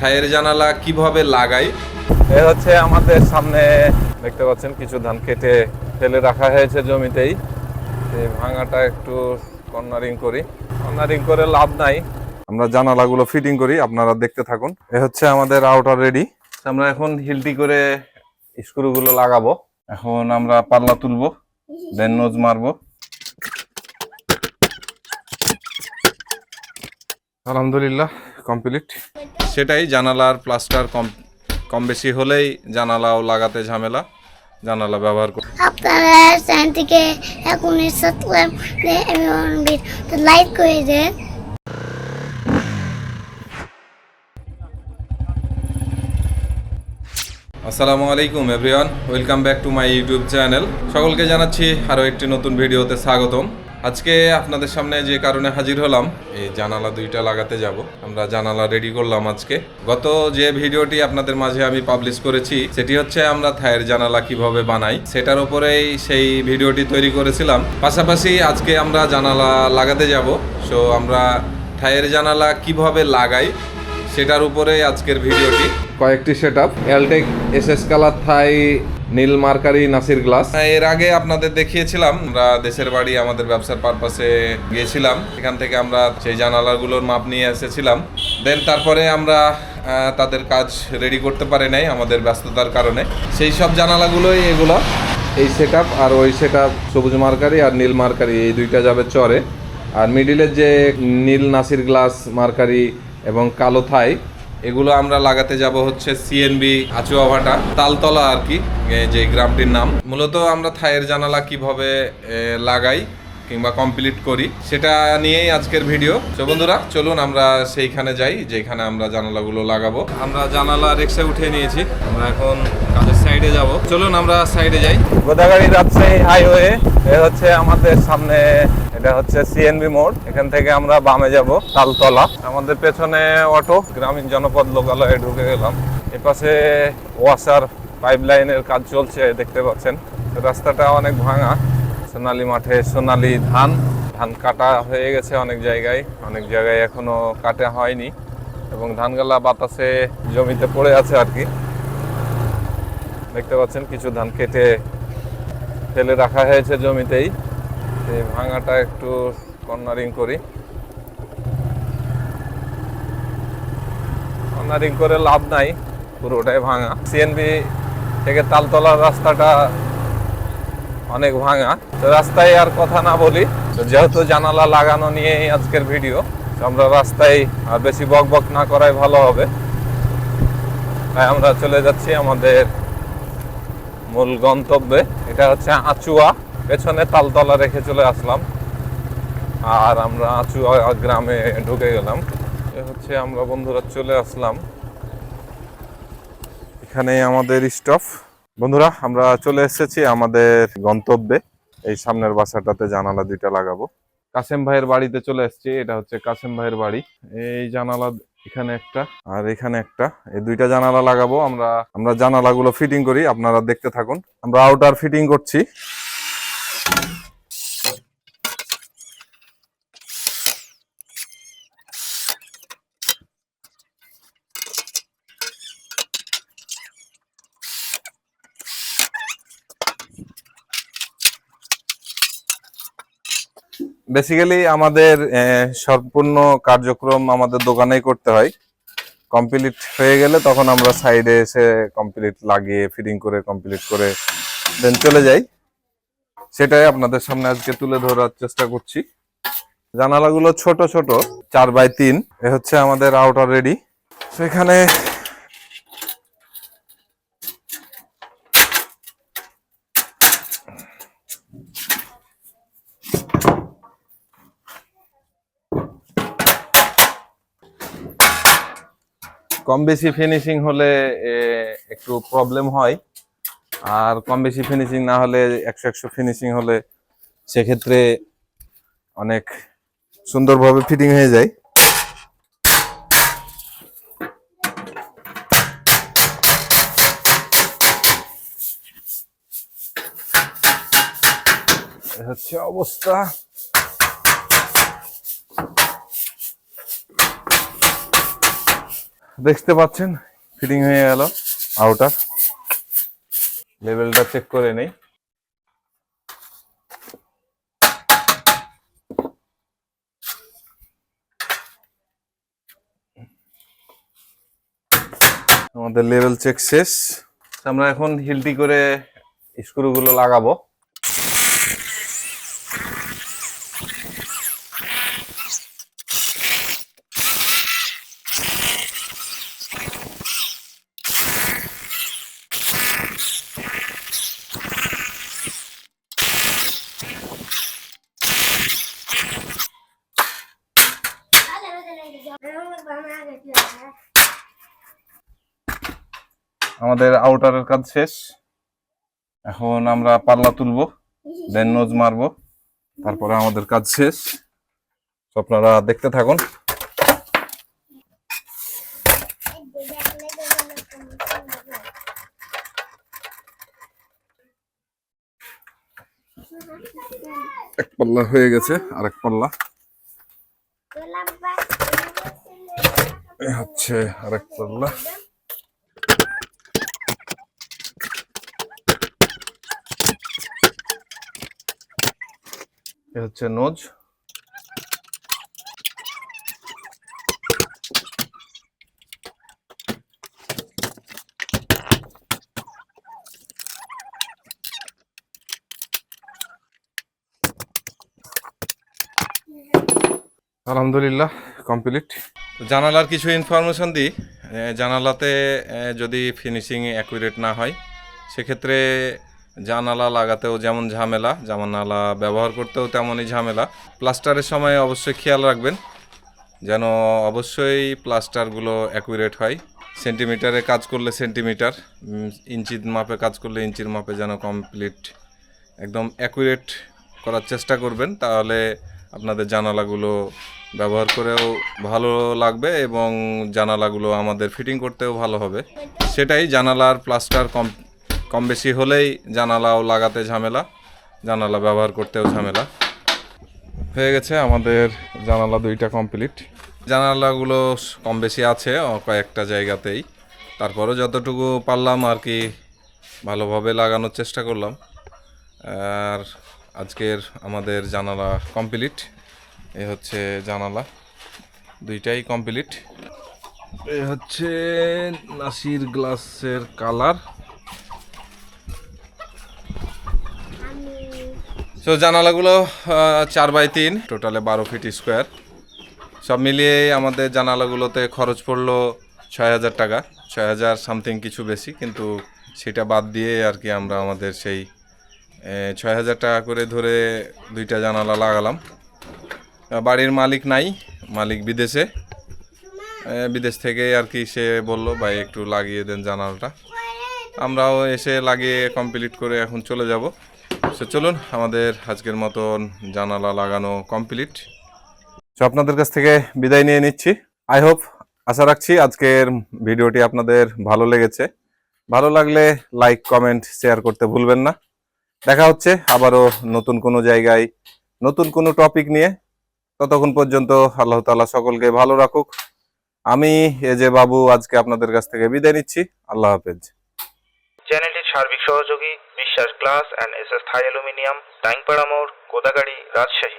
Thaer জানালা কীভাবে লাগাই? এ হচ্ছে আমাদের সামনে, দেখতে পাচ্ছেন কিছু ধান কেটে ফেলে রাখা হয়েছে জমিতেই। ভাঙাটা একটু কর্নারিং করি। কর্নারিং করে লাভ নাই। আমরা জানালাগুলো ফিটিং করি, আপনারা দেখতে থাকুন। এ হচ্ছে আমাদের আউটার রেডি আমরা এখন হিলটি করে স্ক্রুগুলো লাগাবো। এখন আমরা পাল্লা তুলবো দেন নোজ মারবো। আলহামদুলিল্লাহ। কমপ্লিট সেটাই জানালার প্লাস্টার কম কম বেশি হলেই জানালাও লাগাতে ঝামেলা জানালা ব্যবহার কর আপনারা চ্যানেলটিকে এখনই সাবস্ক্রাইব লাইক করে দেন। আসসালামু আলাইকুম everyone welcome back to my YouTube channel সকলকে জানাচ্ছি আরও একটি নতুন ভিডিওতে স্বাগতম। আজকে আপনাদের সামনে যে কারণে হাজির হলাম, এই জানালা দুইটা লাগাতে যাব। আমরা জানালা রেডি করলাম আজকে। গত যে ভিডিওটি আপনাদের মাঝে আমি পাবলিশ করেছি, সেটি হচ্ছে আমরা থায়ের জানালা কীভাবে বানাই, সেটার উপরেই সেই ভিডিওটি তৈরি করেছিলাম। পাশাপাশি আজকে আমরা জানালা লাগাতে যাব। সো আমরা থায়ের জানালা কীভাবে লাগাই, সেটার উপরে আজকের ভিডিওটি। কয়েকটি set up Eltech S S colour Thai নীল মার্কারি নাসির গ্লাস। এর আগে আপনাদের দেখিয়েছিলাম আমরা দেশের বাড়ি আমাদের ব্যবসার পারপাসে গিয়েছিলাম। এখান থেকে আমরা সেই জানালাগুলোর মাপ নিয়ে এসেছিলাম। দেন তারপরে আমরা তাদের কাজ রেডি করতে পারে নাই আমাদের ব্যস্ততার কারণে। সেই সব জানালাগুলোই এগুলো। এই সেট আর ওই সেট সবুজ মার্কারি আর নীল মার্কারি এই দুইটা যাবে চরে। আর মিডিলের যে নীল নাসির গ্লাস মার্কারি এবং কালো থাই এগুলো আমরা লাগাতে যাব হচ্ছে সিএনবি আচুয়া ভাটা তালতলা আর কি যে গ্রামটির নাম। মূলত আমরা থায়ের জানালা কীভাবে লাগাই কিংবা কমপ্লিট করি, সেটা নিয়েই আজকের ভিডিও। তো বন্ধুরা, চলুন আমরা সেইখানে যাই, যেখানে আমরা জানালাগুলো লাগাবো। আমরা জানালা রিক্সা উঠিয়ে নিয়েছি। আমরা এখন সাইডে যাব। চলুন আমরা সাইডে যাই। গোদাগাড়ি রাজশাহী হাইওয়ে এ হচ্ছে আমাদের সামনে, এটা হচ্ছে সিএনবি মোড়। এখান থেকে আমরা বামে যাব, তালতলা। আমাদের পেছনে অটো, গ্রামীণ জনপদ লোকালয়ে ঢুকে গেলাম। এপাশে ওয়াসার পাইপ লাইনের কাজ চলছে, দেখতে পাচ্ছেন। রাস্তাটা অনেক ভাঙা। সোনালী মাঠে সোনালী ধান। ধান কাটা হয়ে গেছে অনেক জায়গায়। অনেক জায়গায় এখনও কাটা হয়নি। এবং ধানগালা বাতাসে জমিতে পড়ে আছে আর কি। দেখতে পাচ্ছেন, কিছু ধান কেটে ফেলে রাখা হয়েছে জমিতেই। এই ভাঙাটা একটু কর্নারিং করি। কর্নারিং করে লাভ নাই, পুরোটাই ভাঙা। সিএনবি থেকে তালতলার রাস্তাটা অনেক ভাঙা। তো রাস্তায় আর কথা না বলি, তো যেহেতু জানালা লাগানো নিয়েই আজকের ভিডিও, তো আমরা রাস্তায় আর বেশি বক বক না করাই ভালো হবে। তাই আমরা চলে যাচ্ছি আমাদের মূল গন্তব্যে, এটা হচ্ছে আচুয়া। পেছনে তালতলা রেখে চলে আসলাম। আর আমরা আচুয়া গ্রামে ঢুকে গেলাম। এ হচ্ছে আমরা বন্ধুরা চলে আসলাম। এখানে আমাদের স্টপ। বন্ধুরা, আমরা চলে এসেছি আমাদের গন্তব্যে। এই সামনের বাসাটাতে জানালা দুইটা লাগাবো। কাসেম ভাইয়ের বাড়িতে চলে এসেছি। এটা হচ্ছে কাসেম ভাইয়ের বাড়ি। এই জানালা এখানে একটা। আর এখানে একটা। এই দুইটা জানালা লাগাবো। আমরা আমরা জানালাগুলো ফিটিং করি। আপনারা দেখতে থাকুন। আমরা আউটার ফিটিং করছি। বেসিক্যালি আমাদের সম্পূর্ণ কার্যক্রম আমাদের দোকানেই করতে হয়। কমপ্লিট হয়ে গেলে তখন আমরা সাইডে এসে কমপ্লিট লাগিয়ে ফিটিং করে কমপ্লিট করে দেন চলে যাই। সেটাই আপনাদের সামনে আজকে তুলে ধরার চেষ্টা করছি। জানালাগুলো ছোট ছোট, চার বাই তিন। এ হচ্ছে আমাদের আউটার রেডি সেখানে কম বেশি ফিনিশিং হলে একটু প্রবলেম হয়। আর কম বেশি ফিনিশিং না হলে, একশো একশো ফিনিশিং হলে, সেক্ষেত্রে অনেক সুন্দরভাবে ফিটিং হয়ে যায়। হচ্ছে অবস্থা। দেখতে পাচ্ছেন ফিটিং হয়ে গেল আউটার লেভেলটা চেক করে নেই। আমাদের লেভেল চেক শেষ। আমরা এখন হিলটি করে স্ক্রুগুলো লাগাবো। আমাদের আউটারের কাজ শেষ। এখন আমরা পাল্লা তুলবো দেন নোজ মারবো, তারপরে আমাদের কাজ শেষ। আপনারা দেখতে থাকুন। এক পাল্লা হয়ে গেছে, আরেক পাল্লা। হচ্ছে আরেক পাল্লা। এ হচ্ছে নোজ। আলহামদুলিল্লাহ, কমপ্লিট। জানালার কিছু ইনফরমেশন দিই। জানালাতে যদি ফিনিশিং অ্যাকুরেট না হয়, সেক্ষেত্রে জানালা লাগাতেও যেমন ঝামেলা জামানালা ব্যবহার করতেও তেমনই ঝামেলা। প্লাস্টারের সময় অবশ্যই খেয়াল রাখবেন, যেন অবশ্যই প্লাস্টারগুলো অ্যাকুরেট হয়। সেন্টিমিটারে কাজ করলে সেন্টিমিটার ইঞ্চির মাপে কাজ করলে ইঞ্চির মাপে যেন কমপ্লিট, একদম অ্যাকুরেট করার চেষ্টা করবেন, তাহলে আপনাদের জানালাগুলো ব্যবহার করেও ভালো লাগবে এবং জানালাগুলো আমাদের ফিটিং করতেও ভালো হবে। সেটাই জানালার প্লাস্টার কম কম বেশি হলেই জানালাও লাগাতে ঝামেলা, জানালা ব্যবহার করতেও ঝামেলা। হয়ে গেছে আমাদের জানালা দুইটা কমপ্লিট। জানালাগুলো কম বেশি আছে কয়েকটা জায়গাতেই। তারপরও যতটুকু পারলাম আর কি ভালোভাবে লাগানোর চেষ্টা করলাম। আর আজকের আমাদের জানালা কমপ্লিট। এ হচ্ছে জানালা, দুইটাই কমপ্লিট। এ হচ্ছে নাসির গ্লাসের কালার। তো জানালাগুলো চার বাই তিন, টোটালে বারো ফিট স্কোয়ার। সব মিলিয়ে আমাদের জানালাগুলোতে খরচ পড়ল ছয় হাজার টাকা। ছয় হাজার সামথিং কিছু বেশি, কিন্তু সেটা বাদ দিয়ে আর কি আমরা আমাদের সেই ছয় হাজার টাকা করে ধরে দুইটা জানালা লাগালাম। বাড়ির মালিক নাই, মালিক বিদেশে। বিদেশ থেকে আর কি সে বলল, ভাই, একটু লাগিয়ে দেন জানালাটা। আমরাও এসে লাগিয়ে কমপ্লিট করে এখন চলে যাব। সে চলুন আমাদের আজকের মতন জানালা লাগানো কমপ্লিট তো আপনাদের কাছ থেকে বিদায় নিয়ে নিচ্ছি। আই হোপ আশা রাখছি আজকের ভিডিওটি আপনাদের ভালো লেগেছে। ভালো লাগলে লাইক কমেন্ট শেয়ার করতে ভুলবেন না। দেখা হচ্ছে আবারও নতুন কোনো জায়গায় নতুন কোনো টপিক নিয়ে। ততক্ষণ পর্যন্ত আল্লাহ তাআলা সকলকে ভালো রাখুক। আমি এ যে বাবু আজকে আপনাদের কাছ থেকে বিদায় নিচ্ছি। আল্লাহ হাফেজ। চ্যানেলটির সার্বিক সহযোগী Biswas glass and S S Thai aluminium Tangpara মোড় কোদাগাড়ি রাজশাহী।